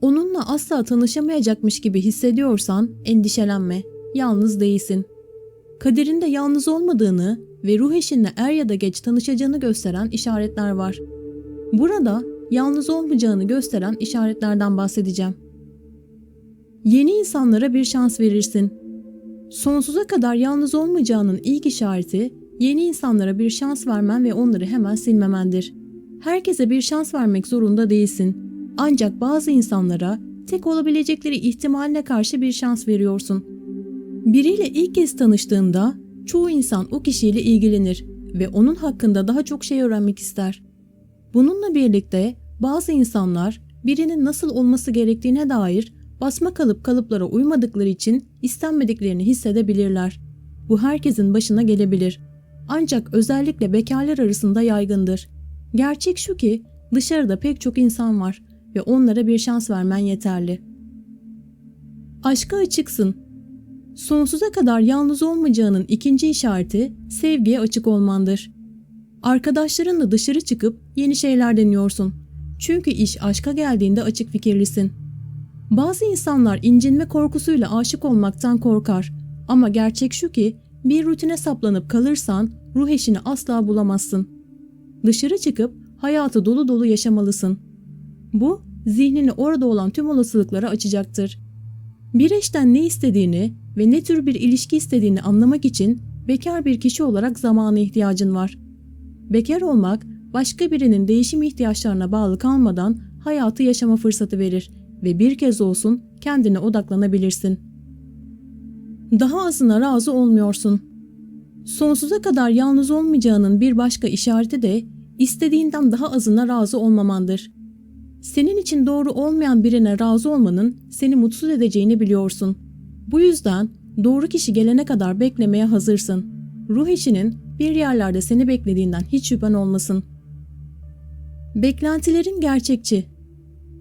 Onunla asla tanışamayacakmış gibi hissediyorsan endişelenme. Yalnız değilsin. Kaderinde yalnız olmadığını ve ruh eşinle er ya da geç tanışacağını gösteren işaretler var. Burada yalnız olmayacağını gösteren işaretlerden bahsedeceğim. Yeni insanlara bir şans verirsin. Sonsuza kadar yalnız olmayacağının ilk işareti yeni insanlara bir şans vermen ve onları hemen silmemendir. Herkese bir şans vermek zorunda değilsin. Ancak bazı insanlara tek olabilecekleri ihtimaline karşı bir şans veriyorsun. Biriyle ilk kez tanıştığında çoğu insan o kişiyle ilgilenir ve onun hakkında daha çok şey öğrenmek ister. Bununla birlikte bazı insanlar birinin nasıl olması gerektiğine dair basma kalıp kalıplara uymadıkları için istenmediklerini hissedebilirler. Bu herkesin başına gelebilir. Ancak özellikle bekarlar arasında yaygındır. Gerçek şu ki dışarıda pek çok insan var ve onlara bir şans vermen yeterli. Aşka açıksın. Sonsuza kadar yalnız olmayacağının ikinci işareti sevgiye açık olmandır. Arkadaşlarınla dışarı çıkıp yeni şeyler deniyorsun. Çünkü iş aşka geldiğinde açık fikirlisin. Bazı insanlar incinme korkusuyla aşık olmaktan korkar. Ama gerçek şu ki bir rutine saplanıp kalırsan ruh eşini asla bulamazsın. Dışarı çıkıp hayatı dolu dolu yaşamalısın. Bu zihnini orada olan tüm olasılıklara açacaktır. Bir eşten ne istediğini ve ne tür bir ilişki istediğini anlamak için bekar bir kişi olarak zamana ihtiyacın var. Bekar olmak başka birinin değişim ihtiyaçlarına bağlı kalmadan hayatı yaşama fırsatı verir ve bir kez olsun kendine odaklanabilirsin. Daha azına razı olmuyorsun. Sonsuza kadar yalnız olmayacağının bir başka işareti de istediğinden daha azına razı olmamandır. Senin için doğru olmayan birine razı olmanın seni mutsuz edeceğini biliyorsun. Bu yüzden doğru kişi gelene kadar beklemeye hazırsın. Ruh eşinin bir yerlerde seni beklediğinden hiç şüphen olmasın. Beklentilerin gerçekçi.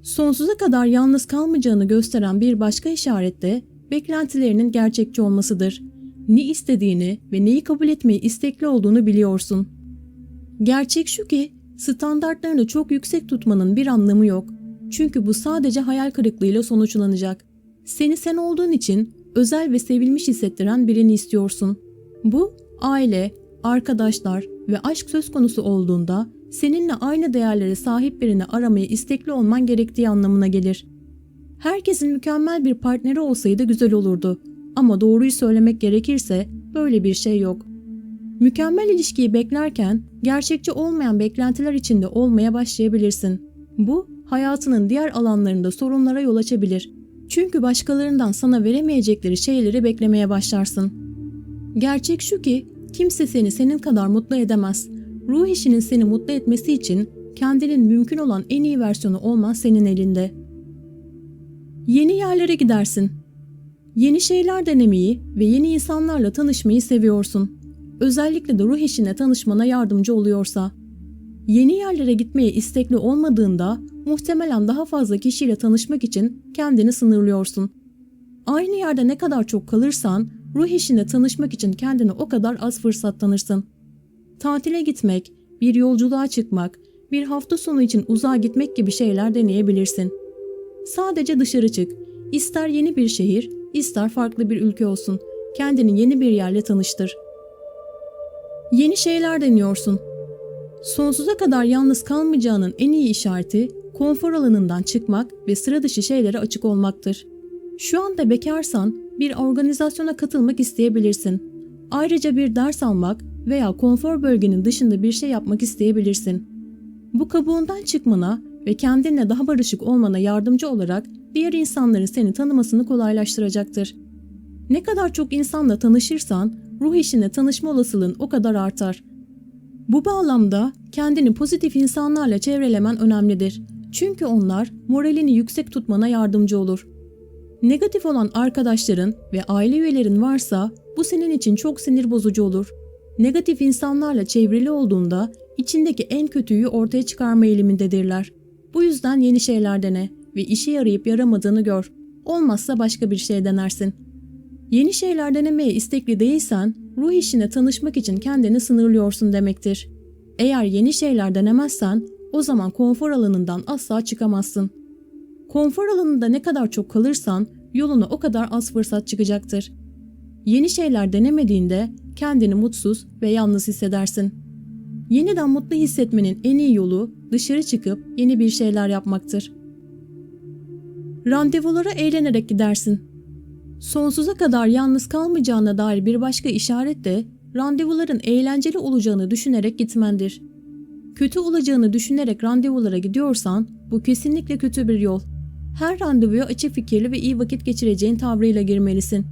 Sonsuza kadar yalnız kalmayacağını gösteren bir başka işaret de beklentilerinin gerçekçi olmasıdır. Ne istediğini ve neyi kabul etmeyi istekli olduğunu biliyorsun. Gerçek şu ki standartlarını çok yüksek tutmanın bir anlamı yok. Çünkü bu sadece hayal kırıklığıyla sonuçlanacak. Seni sen olduğun için özel ve sevilmiş hissettiren birini istiyorsun. Bu aile, arkadaşlar ve aşk söz konusu olduğunda seninle aynı değerlere sahip birini aramaya istekli olman gerektiği anlamına gelir. Herkesin mükemmel bir partneri olsaydı güzel olurdu. Ama doğruyu söylemek gerekirse böyle bir şey yok. Mükemmel ilişkiyi beklerken gerçekçi olmayan beklentiler içinde olmaya başlayabilirsin. Bu hayatının diğer alanlarında sorunlara yol açabilir. Çünkü başkalarından sana veremeyecekleri şeyleri beklemeye başlarsın. Gerçek şu ki kimse seni senin kadar mutlu edemez. Ruh işinin seni mutlu etmesi için kendinin mümkün olan en iyi versiyonu olman senin elinde. Yeni yerlere gidersin. Yeni şeyler denemeyi ve yeni insanlarla tanışmayı seviyorsun. Özellikle de ruh eşine tanışmana yardımcı oluyorsa. Yeni yerlere gitmeye istekli olmadığında muhtemelen daha fazla kişiyle tanışmak için kendini sınırlıyorsun. Aynı yerde ne kadar çok kalırsan ruh eşine tanışmak için kendine o kadar az fırsat tanırsın. Tatile gitmek, bir yolculuğa çıkmak, bir hafta sonu için uzağa gitmek gibi şeyler deneyebilirsin. Sadece dışarı çık. İster yeni bir şehir, ister farklı bir ülke olsun. Kendini yeni bir yerle tanıştır. Yeni şeyler deniyorsun. Sonsuza kadar yalnız kalmayacağının en iyi işareti konfor alanından çıkmak ve sıra dışı şeylere açık olmaktır. Şu anda bekarsan bir organizasyona katılmak isteyebilirsin. Ayrıca bir ders almak veya konfor bölgenin dışında bir şey yapmak isteyebilirsin. Bu kabuğundan çıkmana ve kendinle daha barışık olmana yardımcı olarak diğer insanların seni tanımasını kolaylaştıracaktır. Ne kadar çok insanla tanışırsan ruh eşinle tanışma olasılığın o kadar artar. Bu bağlamda kendini pozitif insanlarla çevrelemen önemlidir. Çünkü onlar moralini yüksek tutmana yardımcı olur. Negatif olan arkadaşların ve aile üyelerin varsa bu senin için çok sinir bozucu olur. Negatif insanlarla çevrili olduğunda içindeki en kötüyü ortaya çıkarma eğilimindedirler. Bu yüzden yeni şeyler dene ve işe yarayıp yaramadığını gör. Olmazsa başka bir şey denersin. Yeni şeyler denemeye istekli değilsen ruh işine tanışmak için kendini sınırlıyorsun demektir. Eğer yeni şeyler denemezsen o zaman konfor alanından asla çıkamazsın. Konfor alanında ne kadar çok kalırsan yoluna o kadar az fırsat çıkacaktır. Yeni şeyler denemediğinde kendini mutsuz ve yalnız hissedersin. Yeniden mutlu hissetmenin en iyi yolu dışarı çıkıp yeni bir şeyler yapmaktır. Randevulara eğlenerek gidersin. Sonsuza kadar yalnız kalmayacağına dair bir başka işaret de randevuların eğlenceli olacağını düşünerek gitmendir. Kötü olacağını düşünerek randevulara gidiyorsan bu kesinlikle kötü bir yol. Her randevuya açık fikirli ve iyi vakit geçireceğin tavrıyla girmelisin.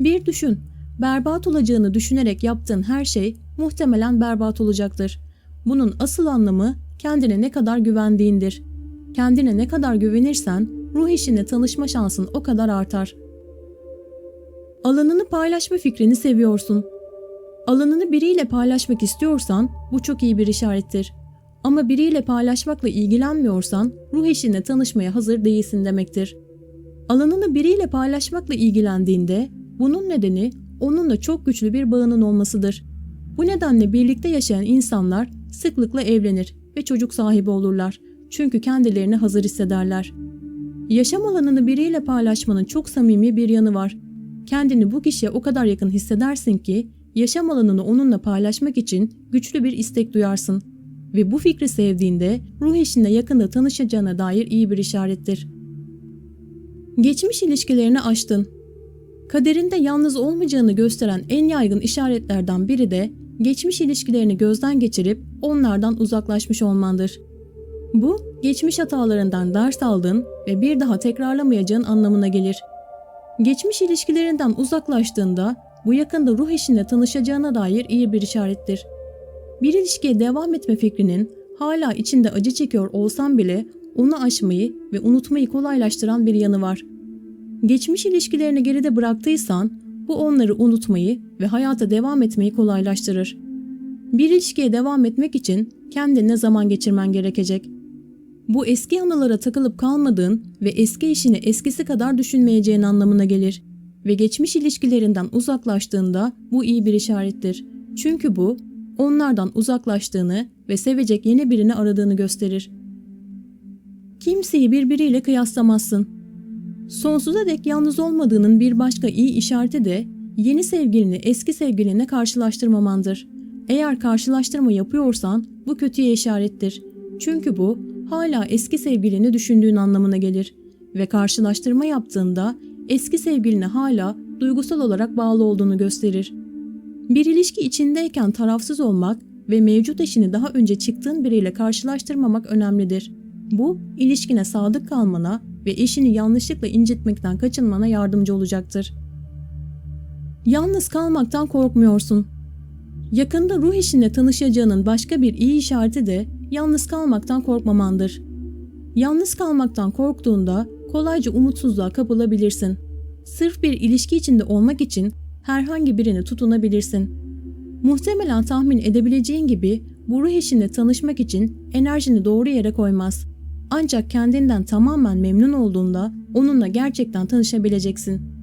Bir düşün, berbat olacağını düşünerek yaptığın her şey muhtemelen berbat olacaktır. Bunun asıl anlamı kendine ne kadar güvendiğindir. Kendine ne kadar güvenirsen ruh işine tanışma şansın o kadar artar. Alanını paylaşma fikrini seviyorsun. Alanını biriyle paylaşmak istiyorsan bu çok iyi bir işarettir. Ama biriyle paylaşmakla ilgilenmiyorsan ruh eşinle tanışmaya hazır değilsin demektir. Alanını biriyle paylaşmakla ilgilendiğinde bunun nedeni onunla çok güçlü bir bağının olmasıdır. Bu nedenle birlikte yaşayan insanlar sıklıkla evlenir ve çocuk sahibi olurlar. Çünkü kendilerini hazır hissederler. Yaşam alanını biriyle paylaşmanın çok samimi bir yanı var. Kendini bu kişiye o kadar yakın hissedersin ki yaşam alanını onunla paylaşmak için güçlü bir istek duyarsın. Ve bu fikri sevdiğinde ruh eşinle yakında tanışacağına dair iyi bir işarettir. Geçmiş ilişkilerini aştın. Kaderinde yalnız olmayacağını gösteren en yaygın işaretlerden biri de geçmiş ilişkilerini gözden geçirip onlardan uzaklaşmış olmandır. Bu, geçmiş hatalarından ders aldın ve bir daha tekrarlamayacağın anlamına gelir. Geçmiş ilişkilerinden uzaklaştığında bu yakında ruh eşinle tanışacağına dair iyi bir işarettir. Bir ilişkiye devam etme fikrinin hala içinde acı çekiyor olsan bile onu aşmayı ve unutmayı kolaylaştıran bir yanı var. Geçmiş ilişkilerini geride bıraktıysan bu onları unutmayı ve hayata devam etmeyi kolaylaştırır. Bir ilişkiye devam etmek için kendine zaman geçirmen gerekecek. Bu eski anılara takılıp kalmadığın ve eski eşini eskisi kadar düşünmeyeceğin anlamına gelir. Ve geçmiş ilişkilerinden uzaklaştığında bu iyi bir işarettir. Çünkü bu onlardan uzaklaştığını ve sevecek yeni birini aradığını gösterir. Kimseyi birbiriyle kıyaslamazsın. Sonsuza dek yalnız olmadığının bir başka iyi işareti de yeni sevgilini eski sevgiline karşılaştırmamandır. Eğer karşılaştırma yapıyorsan bu kötüye işarettir. Çünkü bu hala eski sevgilini düşündüğün anlamına gelir ve karşılaştırma yaptığında eski sevgiline hala duygusal olarak bağlı olduğunu gösterir. Bir ilişki içindeyken tarafsız olmak ve mevcut eşini daha önce çıktığın biriyle karşılaştırmamak önemlidir. Bu, ilişkine sadık kalmana ve eşini yanlışlıkla incitmekten kaçınmana yardımcı olacaktır. Yalnız kalmaktan korkmuyorsun. Yakında ruh eşinle tanışacağının başka bir iyi işareti de yalnız kalmaktan korkmamandır. Yalnız kalmaktan korktuğunda kolayca umutsuzluğa kapılabilirsin. Sırf bir ilişki içinde olmak için herhangi birini tutunabilirsin. Muhtemelen tahmin edebileceğin gibi bu ruh eşinle tanışmak için enerjini doğru yere koymaz. Ancak kendinden tamamen memnun olduğunda onunla gerçekten tanışabileceksin.